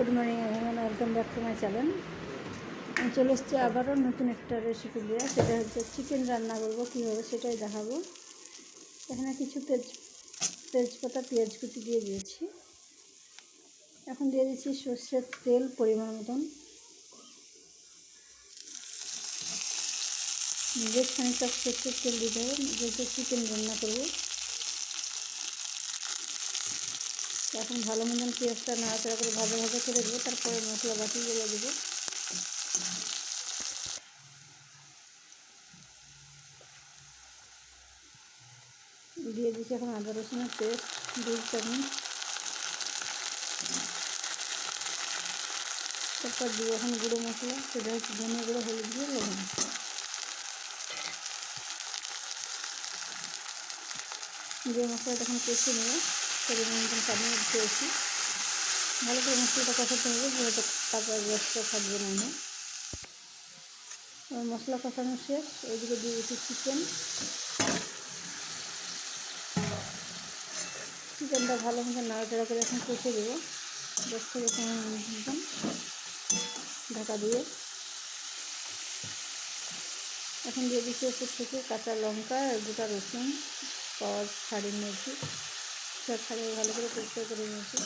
Good morning everyone welcome back to my channel আমি চলে এসেছি আবারও নতুন একটা রেসিপি দিয়ে সেটা হচ্ছে চিকেন রান্না করব। কীভাবে সেটাই দেখাবো। এখানে কিছু তেজ, তেজপাতা, পেঁয়াজ কুচি দিয়ে দিয়েছি। এখন দিয়ে দিচ্ছি সর্ষের তেল পরিমাণ মতন। বেশ খানিকটা সর্ষের তেল দিতে হবে যেহেতু চিকেন রান্না করব। এখন ভালো মতন পেঁয়াজটা নাড়াচাড়া করে ভাজা ভাজা করে দেবো, তারপরে মশলা বাটিগুলো দেবো। দিয়ে দিচ্ছি এখন আদা রসুনের পেস্ট, দুই চামচ। তারপর দিয়ে এখন গুঁড়ো মশলা, সেটা হচ্ছে ধনে গুঁড়ো, হলুদ দিয়ে লবণ মশলাটা এখন কষে নেব। পরিমাণ মতন পানি দিয়েছি ভালো করে মশলাটা কষাতে হবে যেহেতু তারপর গ্যাসটা থাকবে না মশলা কষানো শেষ ওইদিকে দিয়ে দিচ্ছি চিকেন চিকেনটা ভালো মতো নাড়াচাড়া করে এখন কষে দেবো। দশ থেকে মতন ঢাকা দিয়ে। এখন দিয়ে দিচ্ছি ওপর থেকে কাঁচা লঙ্কা আর গোটা রসুন পাওয়া ছাড়িয়ে নিয়েছি সব ভালো করে পরিষ্কার করে নিয়েছি।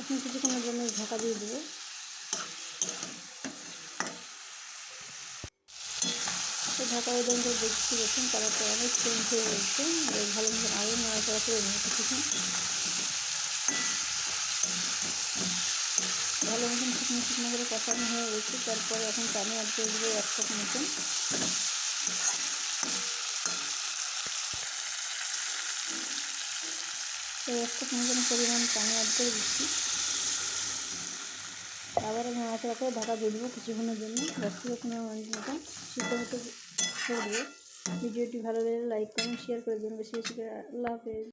এখন কিছুক্ষণের জন্য ঢাকা দিয়ে দেবো। ঢাকা ওজন দেখছি দেখুন, কালারটা অনেক চেঞ্জ হয়ে গেছে। ভালো মতন আরও নাড়াচাড়া করে কিছুক্ষণ। ভালো মতন শুকনো শুকনো করে কষানো হয়ে গেছে। তারপরে এখন পানি করে দেবো এক মতন। তো একটা মতন পরিমাণ পানি অ্যাড করে দিচ্ছি। আবার নাড়াচাড়া করে ঢাকা দিয়ে দেবো কিছুক্ষণের জন্য। দশ থেকে পনেরো মতন সিদ্ধ হতে ভিডিওটি ভালো লাগলে লাইক, কমেন্ট শেয়ার করে দেবেন। বেশি বেশি করে আল্লাহ হাফেজ।